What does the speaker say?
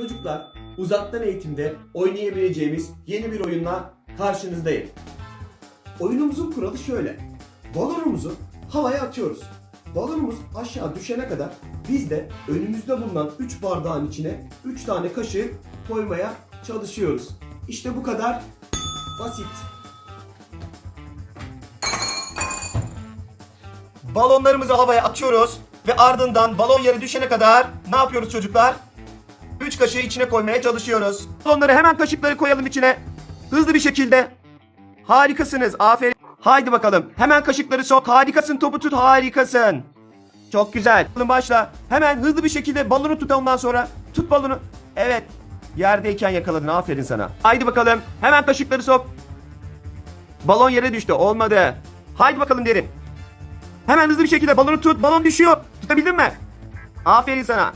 Çocuklar uzaktan eğitimde oynayabileceğimiz yeni bir oyunla karşınızdayım. Oyunumuzun kuralı şöyle. Balonumuzu havaya atıyoruz. Balonumuz aşağı düşene kadar biz de önümüzde bulunan 3 bardağın içine 3 tane kaşığı koymaya çalışıyoruz. İşte bu kadar basit. Balonlarımızı havaya atıyoruz ve ardından balon yere düşene kadar ne yapıyoruz çocuklar? 3 kaşığı içine koymaya çalışıyoruz. Balonları hemen kaşıkları koyalım içine. Hızlı bir şekilde. Harikasınız. Aferin. Haydi bakalım. Hemen kaşıkları sok. Harikasın. Topu tut. Harikasın. Çok güzel. Bakalım başla. Hemen hızlı bir şekilde balonu tut ondan sonra. Tut balonu. Evet. Yerdeyken yakaladın. Aferin sana. Haydi bakalım. Hemen kaşıkları sok. Balon yere düştü. Olmadı. Haydi bakalım derin. Hemen hızlı bir şekilde balonu tut. Balon düşüyor. Tutabildin mi? Aferin sana.